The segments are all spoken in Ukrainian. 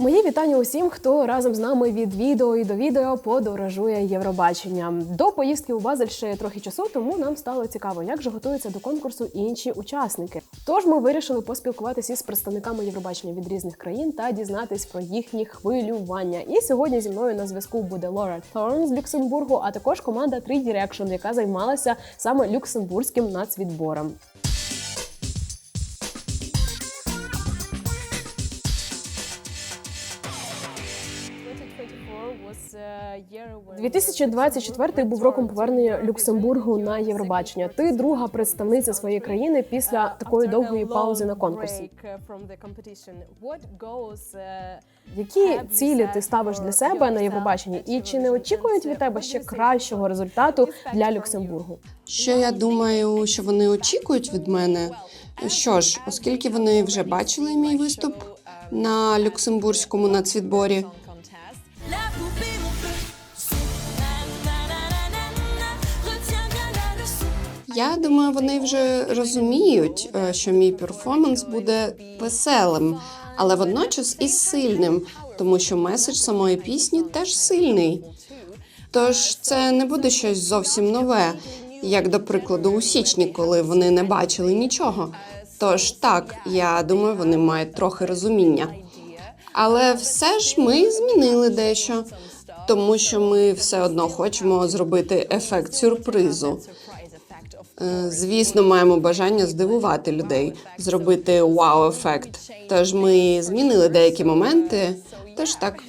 Мої вітання усім, хто разом з нами від відео і до відео подорожує Євробачення. До поїздки у Базель ще трохи часу, тому нам стало цікаво, як же готуються до конкурсу інші учасники. Тож ми вирішили поспілкуватися із представниками Євробачення від різних країн та дізнатись про їхні хвилювання. І сьогодні зі мною на зв'язку буде Лора Торн з Люксембургу, а також команда 3 Direction, яка займалася саме люксембурзьким нацвідбором. 2024 був роком повернення Люксембургу на Євробачення. Ти друга представниця своєї країни після такої довгої паузи на конкурсі. Які цілі ти ставиш для себе на Євробаченні? І чи не очікують від тебе ще кращого результату для Люксембургу? Що я думаю, що вони очікують від мене? Що ж, оскільки вони вже бачили мій виступ на люксембурзькому нацвідборі, я думаю, вони вже розуміють, е, що мій перформанс буде веселим, але водночас і сильним, тому що меседж самої пісні теж сильний. Тож це не буде щось зовсім нове, як до прикладу у січні, коли вони не бачили нічого. Тож так, я думаю, вони мають трохи розуміння. Але все ж ми змінили дещо, тому що ми все одно хочемо зробити ефект сюрпризу. Е, Звісно, маємо бажання здивувати людей, зробити вау-ефект. Тож ми змінили деякі моменти. Тож так.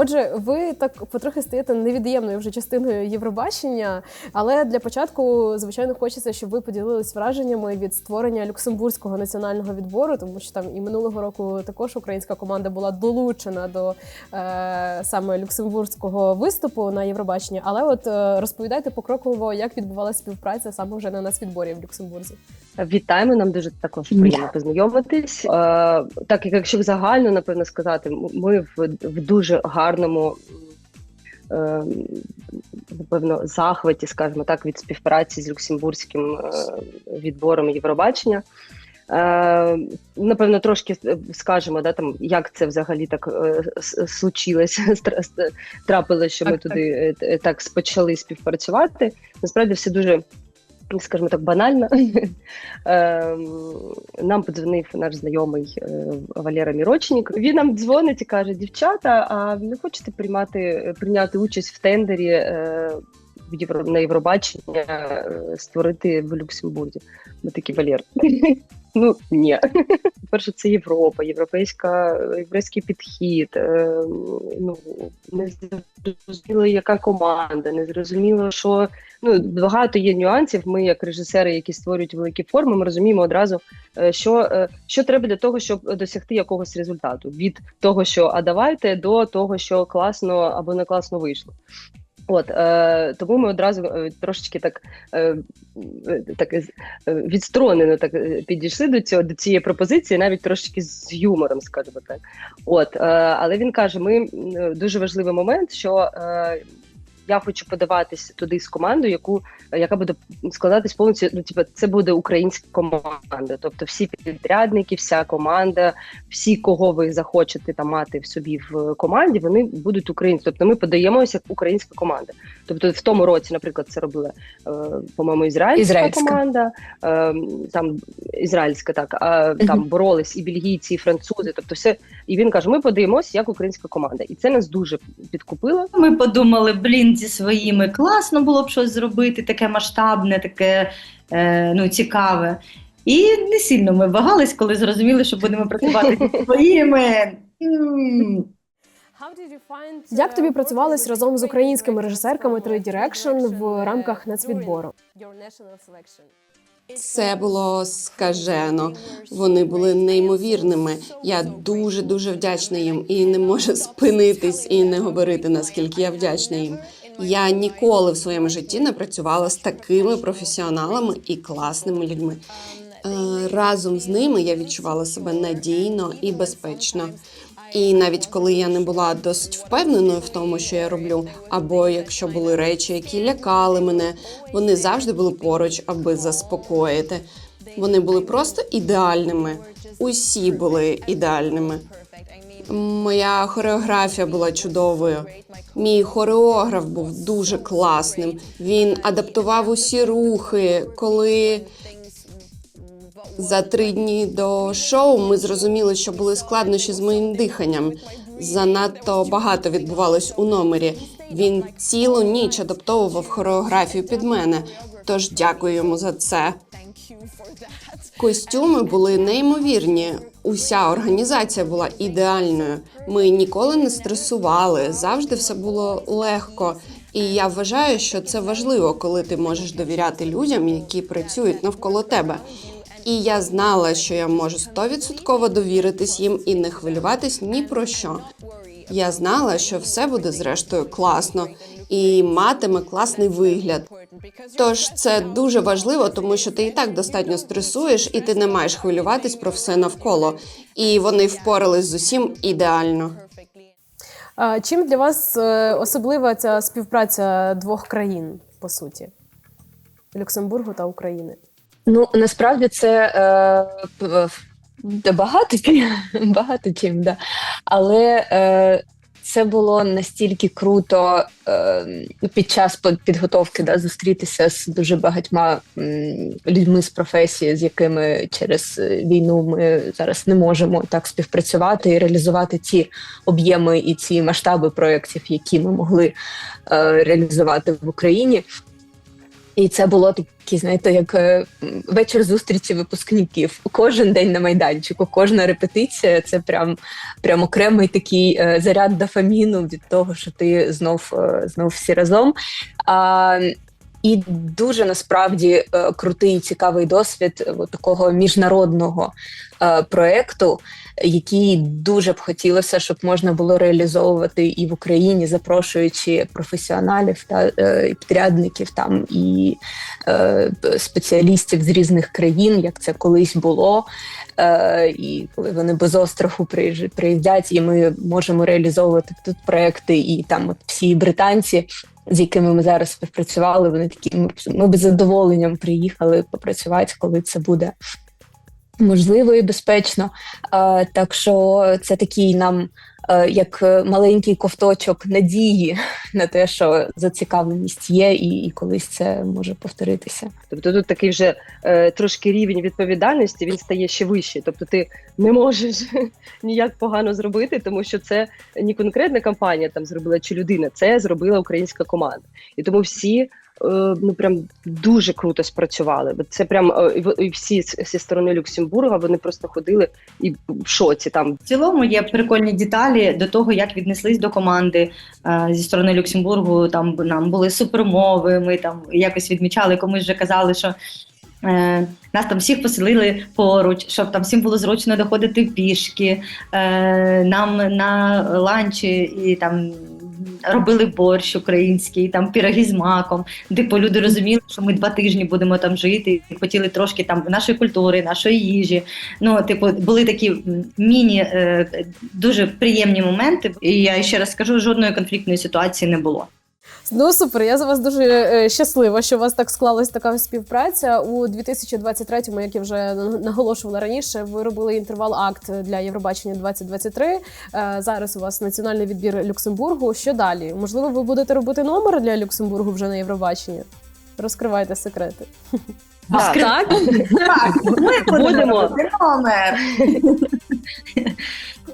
Отже, ви так потрохи стаєте невід'ємною вже частиною Євробачення. Але для початку, звичайно, хочеться, щоб ви поділились враженнями від створення люксембурзького національного відбору, тому що там і минулого року також українська команда була долучена до е, саме люксембурзького виступу на Євробаченні. Але от е, розповідайте покроково, як відбувалася співпраця саме вже на нацвідборі в Люксембурзі. Вітаємо, нам дуже також приємно познайомитись. Е, так як якщо загально напевно сказати, ми в, в дуже гарному. Е, Напевно, захваті, скажімо так, від співпраці з люксембурзьким е, відбором Євробачення. Е, напевно, трошки скажемо, да, там, як це взагалі так случилось, трапилось, що ми Так, так. туди е, так почали співпрацювати. Насправді все дуже, скажімо так, банально. Ем, Нам подзвонив наш знайомий е, Валера Мірочник. Він нам дзвонить і каже: дівчата, а не хочете приймати прийняти участь в тендері е, на Євробачення е, створити в Люксембурзі? Ми такі Валер. Ну ні. По-перше, це Європа, європейська, європейський підхід. е, Ну не зрозуміло, яка команда, не зрозуміло, що ну багато є нюансів. Ми, як режисери, які створюють великі форми, ми розуміємо одразу, е, що, е, що треба для того, щоб досягти якогось результату. Від того, що а давайте, до того, що класно або не класно вийшло. От е, тому ми одразу е, трошечки так, е, е, так е, відсторонено так е, підійшли до цього до цієї пропозиції, навіть трошечки з юмором, скажімо так. От, е, але він каже: ми дуже важливий момент, що е, я хочу подаватись туди з командою, яку яка буде складатись повністю. Ну, типу, це буде українська команда. Тобто, всі підрядники, вся команда, всі, кого ви захочете там мати в собі в команді, вони будуть українці. Тобто, ми подаємося як українська команда. Тобто, в тому році, наприклад, це робила е, по-моєму, ізраїльська, Ізраїльська. команда, е, там ізраїльська, так а там боролись і бельгійці, і французи. Тобто, все і він каже: ми подаємося як українська команда, і це нас дуже підкупило. Ми подумали, блін, зі своїми класно було б щось зробити, таке масштабне, таке е, ну, цікаве. І не сильно ми вагались, коли зрозуміли, що будемо працювати зі своїми. Як тобі працювалось разом з українськими режисерками 3 Direction в рамках нацвідбору? Це було скажено. Вони були неймовірними. Я дуже дуже вдячна їм і не можу спинитись і не говорити наскільки я вдячна їм. Я ніколи в своєму житті не працювала з такими професіоналами і класними людьми. Е, Разом з ними я відчувала себе надійно і безпечно. І навіть коли я не була досить впевненою в тому, що я роблю, або якщо були речі, які лякали мене, вони завжди були поруч, аби заспокоїти. Вони були просто ідеальними. Усі були ідеальними. Моя хореографія була чудовою. Мій хореограф був дуже класним. Він адаптував усі рухи. Коли за три дні до шоу ми зрозуміли, що були складнощі з моїм диханням. Занадто багато відбувалось у номері. Він цілу ніч адаптовував хореографію під мене. Тож дякую йому за це. Костюми були неймовірні. Уся організація була ідеальною. Ми ніколи не стресували, завжди все було легко. І я вважаю, що це важливо, коли ти можеш довіряти людям, які працюють навколо тебе. І я знала, що я можу стовідсотково довіритись їм і не хвилюватись ні про що. Я знала, що все буде зрештою класно і матиме класний вигляд. Тож це дуже важливо, тому що ти і так достатньо стресуєш, і ти не маєш хвилюватись про все навколо. І вони впорались з усім ідеально. Чим для вас е, особлива ця співпраця двох країн, по суті? Люксембургу та України? Ну насправді це е, багато чим, багато чим, да. але е, це було настільки круто е, під час підготовки да, зустрітися з дуже багатьма м, людьми з професії, з якими через е, війну ми зараз не можемо так співпрацювати і реалізувати ті об'єми і ці масштаби проєктів, які ми могли е, реалізувати в Україні. І це було такі, знаєте, як е, вечір зустрічі випускників. Кожен день на майданчику, кожна репетиція це прям, прям окремий такий е, заряд дофаміну від того, що ти знов, е, знов всі разом. А, і дуже насправді крутий цікавий досвід такого міжнародного проекту, який дуже б хотілося, щоб можна було реалізовувати і в Україні, запрошуючи професіоналів та е, підрядників там і е, спеціалістів з різних країн, як це колись було. Е, і коли вони без остраху приїздять, і ми можемо реалізовувати тут проекти, і там от всі британці. З якими ми зараз співпрацювали, вони такі ми, ми б задоволенням приїхали попрацювати, коли це буде можливо і безпечно. Так що це такий нам е, як маленький ковточок надії на те, що зацікавленість є, і, і колись це може повторитися. Тобто тут такий вже е, трошки рівень відповідальності він стає ще вищий. Тобто ти не можеш ніяк погано зробити, тому що це не конкретна компанія там зробила чи людина, це зробила українська команда. І тому всі ну прям дуже круто спрацювали. Бо Це прям е, і всі зі сторони Люксембурга вони просто ходили і в шоці там. В цілому є прикольні деталі до того, як віднеслись до команди е, зі сторони Люксембургу. Там нам були супермови. Ми там якось відмічали, комусь вже казали, що. Нас там всіх поселили поруч, щоб там всім було зручно доходити пішки. Нам на ланчі і там робили борщ український, там піроги з маком. Типу люди розуміли, що ми два тижні будемо там жити, і хотіли трошки там нашої культури, нашої їжі. Ну, типу, були такі міні е, дуже приємні моменти. І я ще раз скажу, жодної конфліктної ситуації не було. Ну супер, я за вас дуже е, щаслива, що у вас так склалась така співпраця. У 2023-му, як я вже наголошувала раніше, ви робили інтервал акт для Євробачення 2023. Е, Зараз у вас національний відбір Люксембургу. Що далі? Можливо, ви будете робити номер для Люксембургу вже на Євробаченні? Розкривайте секрети. Так. так? Так, ми Будемо. номер.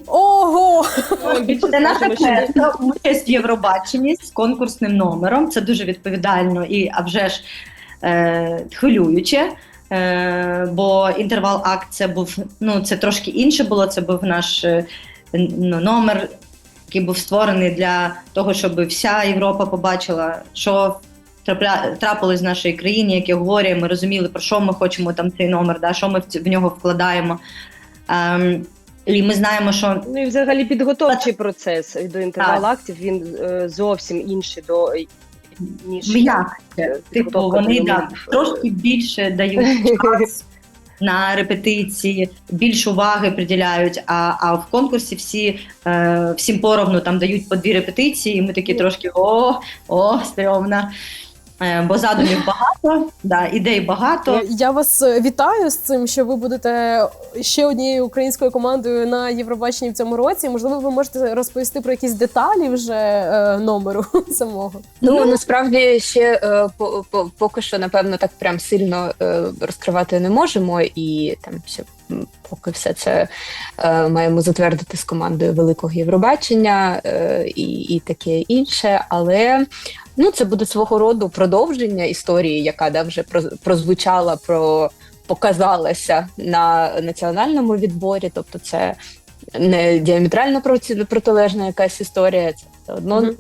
Ого! Це наша перша участь в Євробаченні з конкурсним номером. Це дуже відповідально і а вже ж е, хвилююче. Е, бо інтервал акт це був ну це трошки інше було. Це був наш е, ну, номер, який був створений для того, щоб вся Європа побачила, що трапилось в нашій країні, яке горе. Ми розуміли, про що ми хочемо там цей номер, да, що ми в, в нього вкладаємо. Ем, і ми знаємо, що Ну і взагалі підготовчий процес до інтервал актів він е, зовсім інший до ніж М'якше. Типу, вони да, трошки більше дають час на репетиції, більше уваги приділяють. А, а в конкурсі всі е, всім поровну там дають по дві репетиції, і ми такі трошки о, о, стрьомно. Е, бо задумів багато, да, ідей багато. Я, я вас е, вітаю з цим, що ви будете ще однією українською командою на Євробаченні в цьому році. Можливо, ви можете розповісти про якісь деталі вже е, номеру самого. Ну, насправді ще е, по, по, поки що, напевно, так прям сильно е, розкривати не можемо, і там ще поки все це е, маємо затвердити з командою великого Євробачення е, і, і таке інше. Але ну, це буде свого роду продовження історії, яка да, вже проз- прозвучала, про показалася на національному відборі. Тобто, це не діаметрально проти- протилежна якась історія, це одно. Мгм.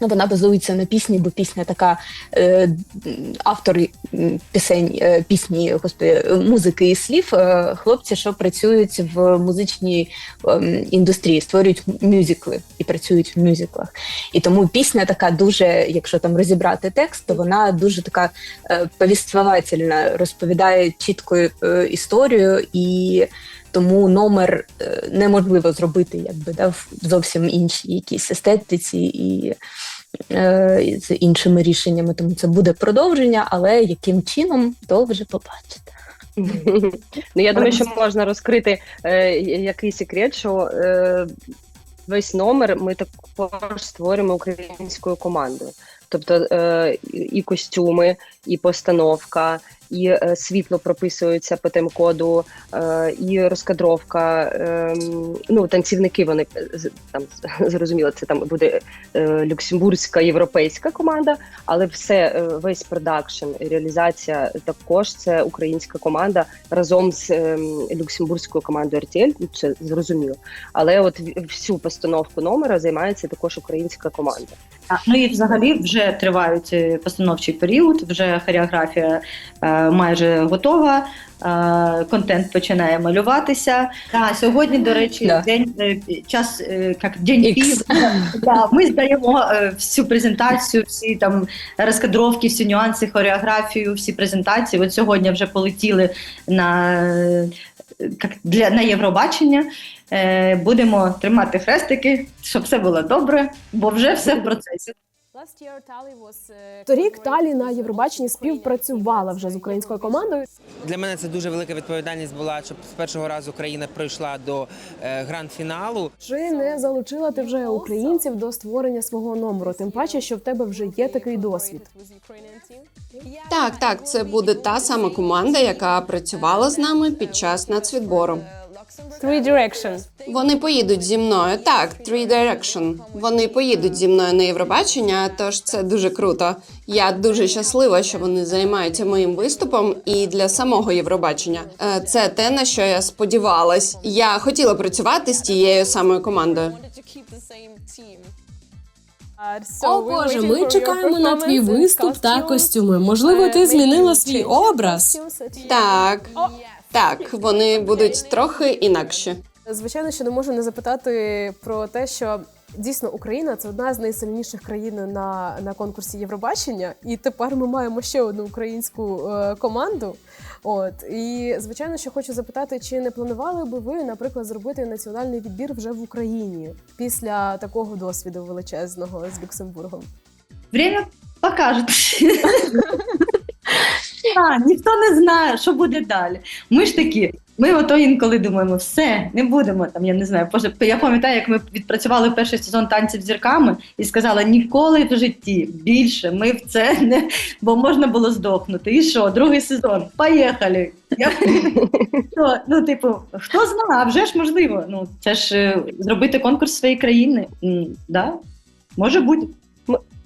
Ну, вона базується на пісні, бо пісня така е, автор пісень, е, пісні, господи, е, музики і слів. Е, хлопці, що працюють в музичній ем, індустрії, створюють мюзикли і працюють в мюзиклах. І тому пісня така дуже, якщо там розібрати текст, то вона дуже така е, повіствовательна, розповідає чітко е, історію і. Тому номер е, неможливо зробити якби да, в зовсім іншій якійсь естетиці і е, з іншими рішеннями. Тому це буде продовження, але яким чином, то вже побачите. Ну я думаю, що можна розкрити е, який секрет, що е, весь номер ми також створюємо українською командою. Тобто е, і костюми, і постановка, і е, світло прописується по тем-коду, е, і розкадровка. Е, ну, танцівники вони е, там зрозуміло, це там буде люксембурзька європейська команда, але все, весь продакшн, реалізація також це українська команда разом з ем, люксембурзькою командою RTL, ну, це зрозуміло. Але от всю постановку номера займається також українська команда. Ну і взагалі вже тривають постановчий період, вже хореографія майже готова, е, контент починає малюватися. Та сьогодні, до речі, Да. день е, час е, як день пів. Да, ми здаємо всю презентацію, всі там розкадровки, всі нюанси, хореографію, всі презентації. От сьогодні вже полетіли на, як для на Євробачення. Будемо тримати хрестики, щоб все було добре, бо вже все в процесі. Торік Талі на Євробаченні співпрацювала вже з українською командою. Для мене це дуже велика відповідальність була, щоб з першого разу країна пройшла до е, гранд-фіналу. Чи не залучила ти вже українців до створення свого номеру? Тим паче, що в тебе вже є такий досвід. Так, так, це буде та сама команда, яка працювала з нами під час нацвідбору. Three Direction. Вони поїдуть зі мною. Так, Three Direction. Вони поїдуть зі мною на Євробачення, тож це дуже круто. Я дуже щаслива, що вони займаються моїм виступом. І для самого Євробачення Е, це те, на що я сподівалась. Я хотіла працювати з тією самою командою. О Боже, ми чекаємо на твій виступ та костюми. Можливо, ти змінила свій образ. Так, так, вони будуть трохи інакші. Звичайно, що не можу не запитати про те, що дійсно Україна це одна з найсильніших країн на, на конкурсі Євробачення, і тепер ми маємо ще одну українську е, команду. От і звичайно, що хочу запитати, чи не планували би ви, наприклад, зробити національний відбір вже в Україні після такого досвіду величезного з Люксембургом? Время покаже. А, ніхто не знає, що буде далі. Ми ж такі. Ми ото інколи думаємо, все, не будемо там. Я не знаю. Я пам'ятаю, як ми відпрацювали перший сезон танців зірками і сказали, ніколи в житті більше ми в це не бо можна було здохнути. І що, другий сезон? Поїхали. Я... Ну, типу, хто знає, а вже ж можливо. Ну, це ж е, зробити конкурс своєї країни. Да? Може бути.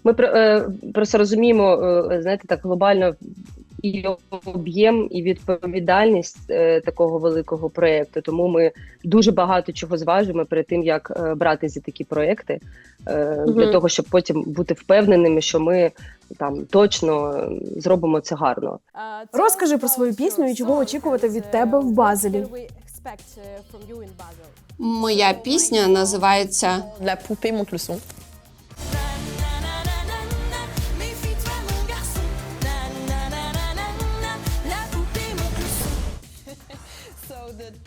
Ми е, просто розуміємо, е, знаєте, так глобально і об'єм, і відповідальність е, такого великого проєкту. Тому ми дуже багато чого зважуємо перед тим, як е, брати за такі проєкти, е, для того, щоб потім бути впевненими, що ми там точно е, зробимо це гарно. Розкажи про свою пісню і чого очікувати від тебе в Базелі. Моя пісня називається La poupée monte le son.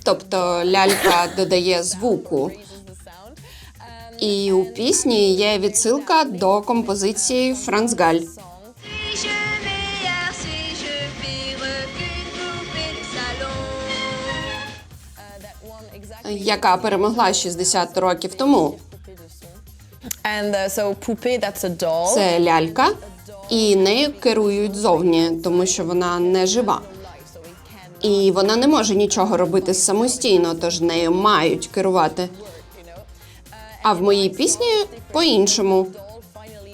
тобто лялька додає звуку. І у пісні є відсилка до композиції Франц Галь. Яка перемогла 60 років тому. Це лялька, і нею керують зовні, тому що вона не жива. І вона не може нічого робити самостійно, тож нею мають керувати. А в моїй пісні по-іншому.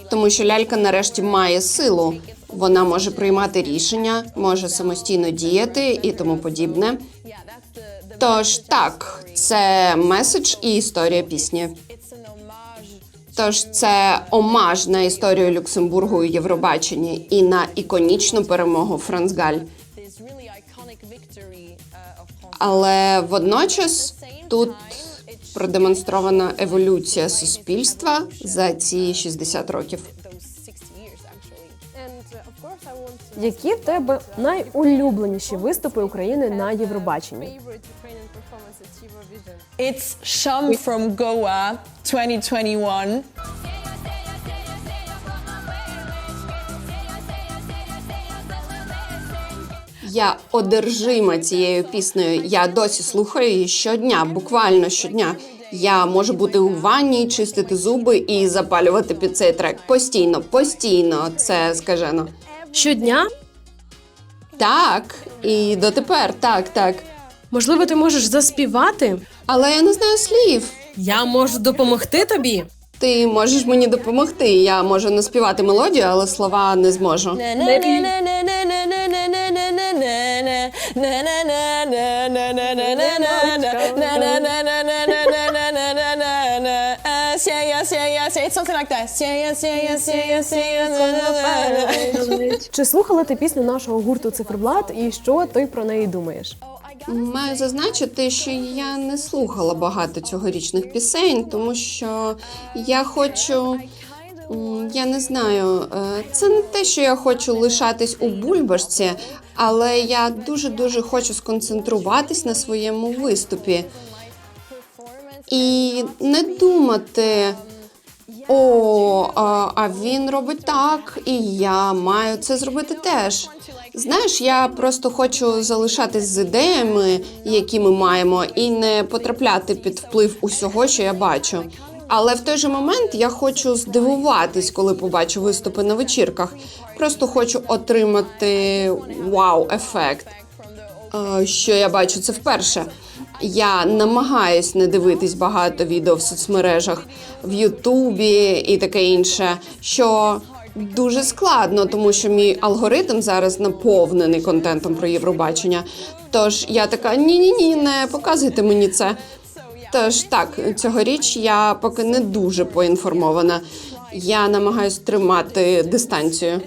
Тому що лялька нарешті має силу. Вона може приймати рішення, може самостійно діяти і тому подібне. Тож так, це меседж і історія пісні. Тож це омаж на історію Люксембургу у Євробаченні і на іконічну перемогу Франсгаль. Але водночас тут продемонстрована еволюція суспільства за ці 60 років. Які в тебе найулюбленіші виступи України на Євробаченні? It's Sham from Goa 2021. Я одержима цією піснею. Я досі слухаю її щодня, буквально щодня. Я можу бути у ванні, чистити зуби і запалювати під цей трек. Постійно, постійно, це скажено. Щодня? Так, і дотепер, так, так. Можливо, ти можеш заспівати? Але я не знаю слів. Я можу допомогти тобі. Ти можеш мені допомогти. Я можу наспівати мелодію, але слова не зможу. Чи слухала ти пісню нашого гурту Циферблат і що ти про неї думаєш? Маю зазначити, що я не слухала багато цьогорічних пісень, тому що я хочу. Я не знаю, е, це не те, що я хочу лишатись у бульбашці, але я дуже дуже хочу сконцентруватись на своєму виступі і не думати. О, а, а він робить так, і я маю це зробити теж. Знаєш, я просто хочу залишатись з ідеями, які ми маємо, і не потрапляти під вплив усього, що я бачу. Але в той же момент я хочу здивуватись, коли побачу виступи на вечірках. Просто хочу отримати вау-ефект. Е, Що я бачу це вперше. Я намагаюсь не дивитись багато відео в соцмережах, в Ютубі і таке інше, що дуже складно, тому що мій алгоритм зараз наповнений контентом про Євробачення. Тож я така: ні, ні, ні, не показуйте мені це. Тож так, цьогоріч я поки не дуже поінформована. Я намагаюсь тримати дистанцію.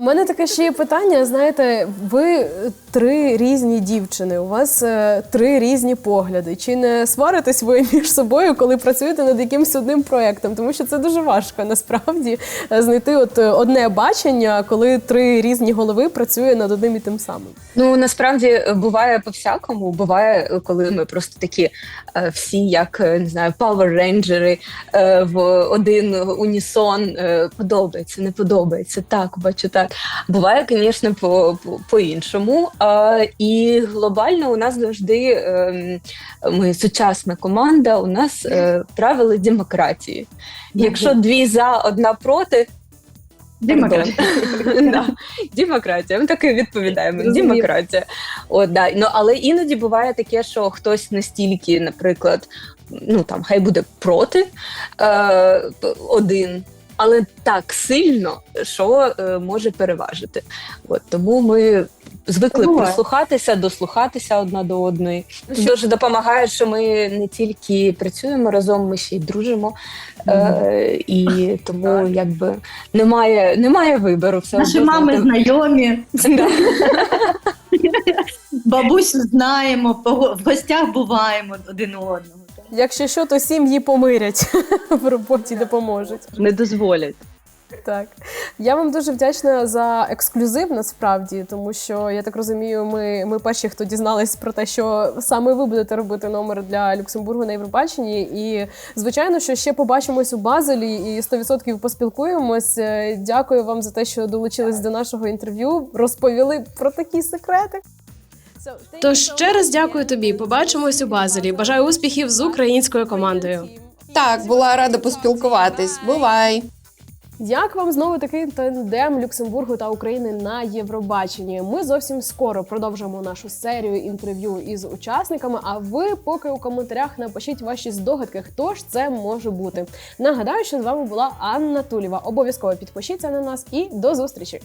У мене таке ще є питання. Знаєте, ви три різні дівчини, у вас е, три різні погляди. Чи не сваритесь ви між собою, коли працюєте над якимось одним проєктом? Тому що це дуже важко насправді е, знайти от е, одне бачення, коли три різні голови працює над одним і тим самим. Ну насправді е, буває по-всякому. Буває, коли ми просто такі е, всі, як не знаю, Rangers е, в один унісон е, подобається, не подобається. Так, бачу так. Буває, звісно, по, по, по-іншому. А, і глобально у нас завжди е, ми сучасна команда. У нас е, правила демократії. Якщо дві за, одна проти. Демократія. Да. Демократія. Ми так і відповідаємо. Демократія. От, да. ну, але іноді буває таке, що хтось настільки, наприклад, ну там хай буде проти е, один. Але так сильно, що е, може переважити. От тому ми звикли Буває. прислухатися, дослухатися одна до одної. Дуже допомагає, що ми не тільки працюємо разом, ми ще й дружимо. Е, і тому якби немає, немає вибору. Все Наші одно мами знайти- знайомі, бабусь знаємо, в гостях буваємо один у одного. Якщо що, то сім'ї помирять в роботі, допоможуть. Не дозволять. Так, я вам дуже вдячна за ексклюзив насправді, тому що я так розумію, ми, ми перші, хто дізнались про те, що саме ви будете робити номер для Люксембургу на Євробаченні. І звичайно, що ще побачимось у Базелі і 100% поспілкуємось. Е, Дякую вам за те, що долучились до нашого інтерв'ю, розповіли про такі секрети. Тож ще раз дякую тобі. Побачимось у Базелі. Бажаю успіхів з українською командою. Так, була рада поспілкуватись. Бувай! Як вам знову такий тандем Люксембургу та України на Євробаченні? Ми зовсім скоро продовжимо нашу серію інтерв'ю із учасниками. А ви поки у коментарях напишіть ваші здогадки, хто ж це може бути. Нагадаю, що з вами була Анна Тулєва. Обов'язково підпишіться на нас і до зустрічі!